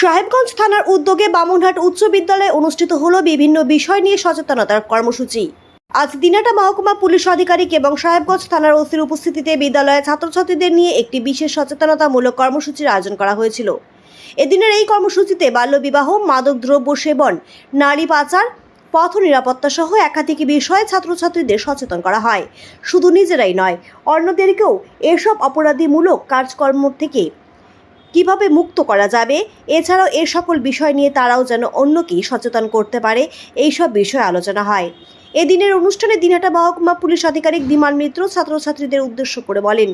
সাহেবগঞ্জ থানার উদ্যোগে বামুনহাট উচ্চ বিদ্যালয়ে অনুষ্ঠিত হলো বিভিন্ন বিষয় নিয়ে সচেতনতার কর্মসূচি। আজ দিনাটা মহকুমা পুলিশ আধিকারিক এবং সাহেবগঞ্জ থানার ওসির উপস্থিতিতে বিদ্যালয়ে ছাত্রছাত্রীদের নিয়ে একটি বিশেষ সচেতনতামূলক কর্মসূচির আয়োজন করা হয়েছিল। এদিনের এই কর্মসূচিতে বাল্যবিবাহ মাদক দ্রব্য সেবন, নারী পাচার, পথ নিরাপত্তা সহ একাধিক বিষয়ে ছাত্রছাত্রীদের সচেতন করা হয়। শুধু নিজেরাই নয়, অন্যদেরকেও এসব অপরাধীমূলক কাজকর্ম থেকে কীভাবে মুক্ত করা যাবে? এছাড়াও এ সকল বিষয় নিয়ে তারাও যেন অন্যকেই সচেতন করতে পারে, এই সব বিষয়ে আলোচনা হয়। এদিনের অনুষ্ঠানে দিনহাটা মহকুমা পুলিশ আধিকারিক বিমান মিত্র ছাত্রছাত্রীদের উদ্দেশ্য করে বলেন,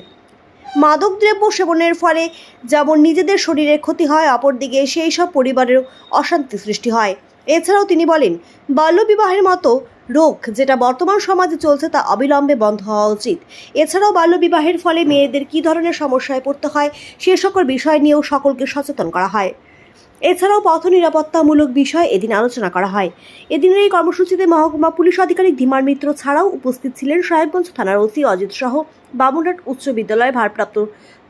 মাদক দ্রব্য সেবনের ফলে যেমন নিজেদের শরীরের ক্ষতি হয়, অপরদিকে সেই সব পরিবারের অশান্তি সৃষ্টি হয়। এছাড়াও তিনি বলেন, বাল্যবিবাহের মতো রোগ যেটা বর্তমান সমাজে চলছে তা অবিলম্বে বন্ধ হওয়া উচিত। এছাড়াও বাল্যবিবাহের ফলে মেয়েদের কী ধরনের সমস্যায় পড়তে হয় সে সকল বিষয় নিয়েও সকলকে সচেতন করা হয়। এছাড়াও পথ নিরাপত্তামূলক বিষয় এদিন আলোচনা করা হয়। এদিনের এই কর্মসূচিতে মহকুমা পুলিশ আধিকারিক ধীমান মিত্র ছাড়াও উপস্থিত ছিলেন সাহেবগঞ্জ থানার ওসি অজিত সহ বামুনহাট উচ্চ বিদ্যালয়ের ভারপ্রাপ্ত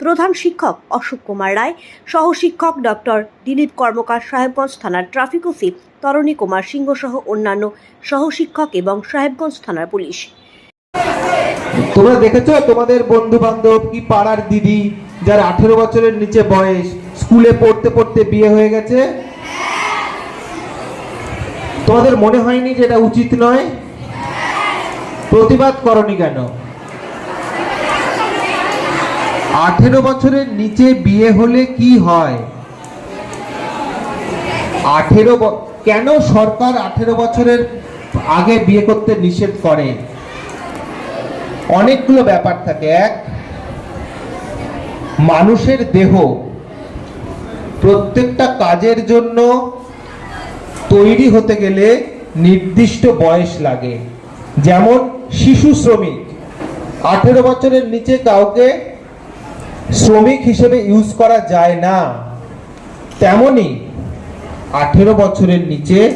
প্রধান শিক্ষক অশোক কুমার রায় সহ শিক্ষক ডক্টর দিলীপ কর্মকার, সাহেবগঞ্জ থানার ট্রাফিক ওসি তরণী কুমার সিংহ সহ অন্যান্য সহশিক্ষক এবং সাহেবগঞ্জ থানার পুলিশ। তোমরা দেখেছ? তোমাদের বন্ধু বান্ধব কি পাড়ার দিদি? যার আঠেরো বছরের নিচে বয়স, স্কুলে পড়তে পড়তে বিয়ে হয়ে গেছে। তোমাদের মনে হয়নি যে এটা উচিত নয়? প্রতিবাদ করনি কেন? আঠেরো বছরের নিচে বিয়ে হলে কি হয়? আঠেরো কেন সরকার আঠেরো বছরের আগে বিয়ে করতে নিষেধ করে? অনেকগুলো ব্যাপার থাকে। এক মানুষের দেহ প্রত্যেকটা কাজের জন্য তৈরি হতে গেলে নির্দিষ্ট বয়স লাগে। যেমন শিশু শ্রমিক, আঠেরো বছরের নিচে কাউকে শ্রমিক হিসেবে ইউজ করা যায় না। তেমনি আঠেরো বছরের নিচে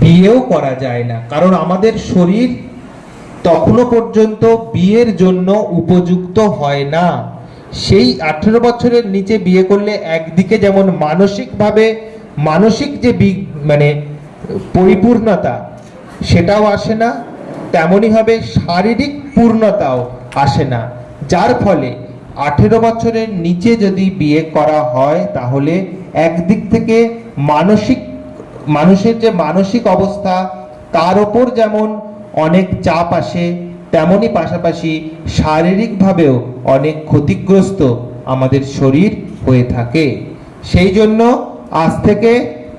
বিয়েও করা যায় না। কারণ আমাদের শরীর তখনও পর্যন্ত বিয়ের জন্য উপযুক্ত হয় না। সেই আঠেরো বছরের নিচে বিয়ে করলে একদিকে যেমন মানসিকভাবে, মানসিক যে মানে পরিপূর্ণতা সেটাও আসে না তেমনইভাবে শারীরিক পূর্ণতাও আসে না। যার ফলে আঠেরো বছরের নিচে যদি বিয়ে করা হয়, তাহলে একদিক থেকে মানসিক, মানুষের যে মানসিক অবস্থা, তার ওপর যেমন অনেক চাপ আসে তেমনই পাশাপাশি শারীরিকভাবেও অনেক ক্ষতিগ্রস্ত আমাদের শরীর হয়ে থাকে। সেই জন্য আজ থেকে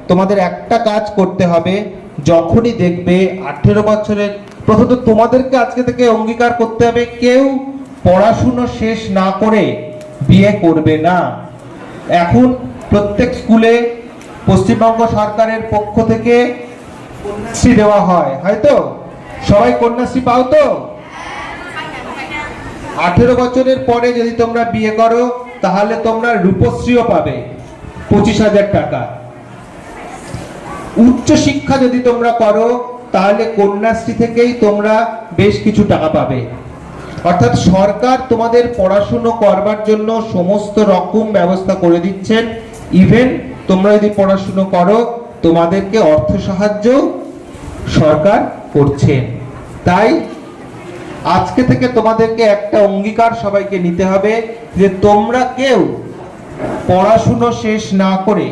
তোমাদের একটা কাজ করতে হবে, যখনই দেখবে আঠেরো বছরের, প্রথমত তোমাদেরকে আজকে থেকে অঙ্গীকার করতে হবে, কেউ পড়াশুনো শেষ না করে বিয়ে করবে না। এখন প্রত্যেক স্কুলে পশ্চিমবঙ্গ সরকারের পক্ষ থেকে কন্যাশ্রী দেওয়া হয় হয়তো সবাই কন্যাশ্রী পাও তো? আঠেরো বছরের পরে যদি তোমরা বিয়ে করো, তাহলে তোমরা রূপশ্রীও পাবে। পঁচিশ হাজার টাকা। উচ্চ শিক্ষা যদি তোমরা করো, তাহলে কন্যাশ্রী থেকেই তোমরা বেশ কিছু টাকা পাবে। অর্থাৎ সরকার তোমাদের পড়াশুনো করবার জন্য সমস্ত রকম ব্যবস্থা করে দিচ্ছেন। ইভেন তোমরা যদি পড়াশুনো করো, তোমাদেরকে অর্থ সাহায্য সরকার করছেন। তাই আজকে থেকে তোমাদেরকে একটা অঙ্গীকার সবাইকে নিতে হবে যে তোমরা কেউ পড়াশুনো শেষ না করে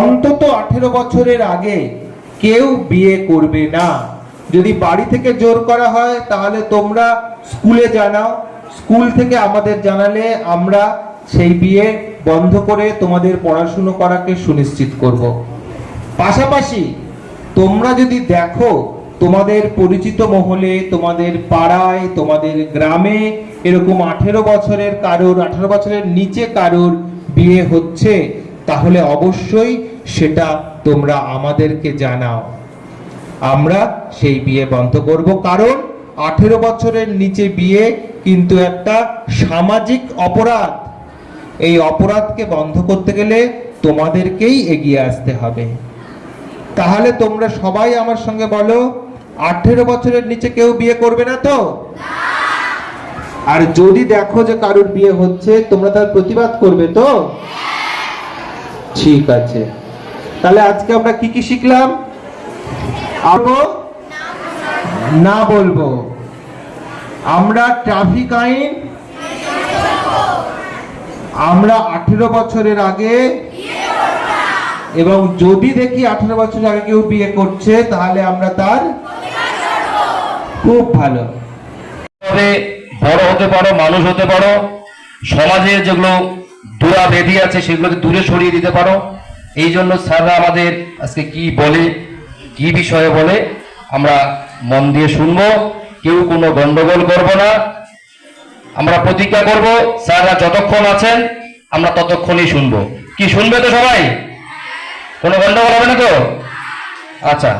অন্তত আঠেরো বছরের আগে কেউ বিয়ে করবে না। যদি বাড়ি থেকে জোর করা হয়, তাহলে তোমরা স্কুলে জানাও। স্কুল থেকে আমাদের জানালে আমরা সেই বিয়ে বন্ধ করে তোমাদের পড়াশুনো করাকে সুনিশ্চিত করব। পাশাপাশি তোমরা যদি দেখো তোমাদের পরিচিত মহলে, তোমাদের পাড়ায়, তোমাদের গ্রামে এরকম আঠেরো বছরের কারোর, আঠেরো বছরের নিচে কারোর বিয়ে হচ্ছে, তাহলে অবশ্যই সেটা তোমরা আমাদেরকে জানাও। আমরা সেই বিয়ে বন্ধ করব। কারণ আঠেরো বছরের নিচে বিয়ে কিন্তু একটা সামাজিক অপরাধ। এই অপরাধকে বন্ধ করতে গেলে তোমাদেরকেই এগিয়ে আসতে হবে। তাহলে তোমরা সবাই আমার সঙ্গে বলো আঠেরো বছরের নিচে কেউ বিয়ে করবে না তো? আর যদি দেখো যে কারোর বিয়ে হচ্ছে, তোমরা তার প্রতিবাদ করবে তো? ঠিক আছে। তাহলে আজকে আমরা কি কি শিখলাম? আবো না বলব। আমরা ট্রাফিক আইন? আমরা আঠেরো বছরের আগে? এবং যদি দেখি আঠেরো বছরের আগে কেউ বিয়ে করছে, তাহলে আমরা তার খুব ভালো। তবে বড় হতে পারো, মানুষ হতে পারো সমাজের যেগুলো দূরা বেধি আছে সেগুলোকে দূরে সরিয়ে দিতে পারো। এই জন্য স্যাররা আমাদের আজকে কি বলে, কি বিষয়ে বলে, আমরা মন দিয়ে শুনব, কেউ কোনো গন্ডগোল করব না। আমরা প্রতিজ্ঞা করব, স্যাররা যতক্ষণ আছেন, আমরা ততক্ষণই শুনব। কি শুনবে তো সবাই? কোনো গন্ডগোল হবে না তো? আচ্ছা।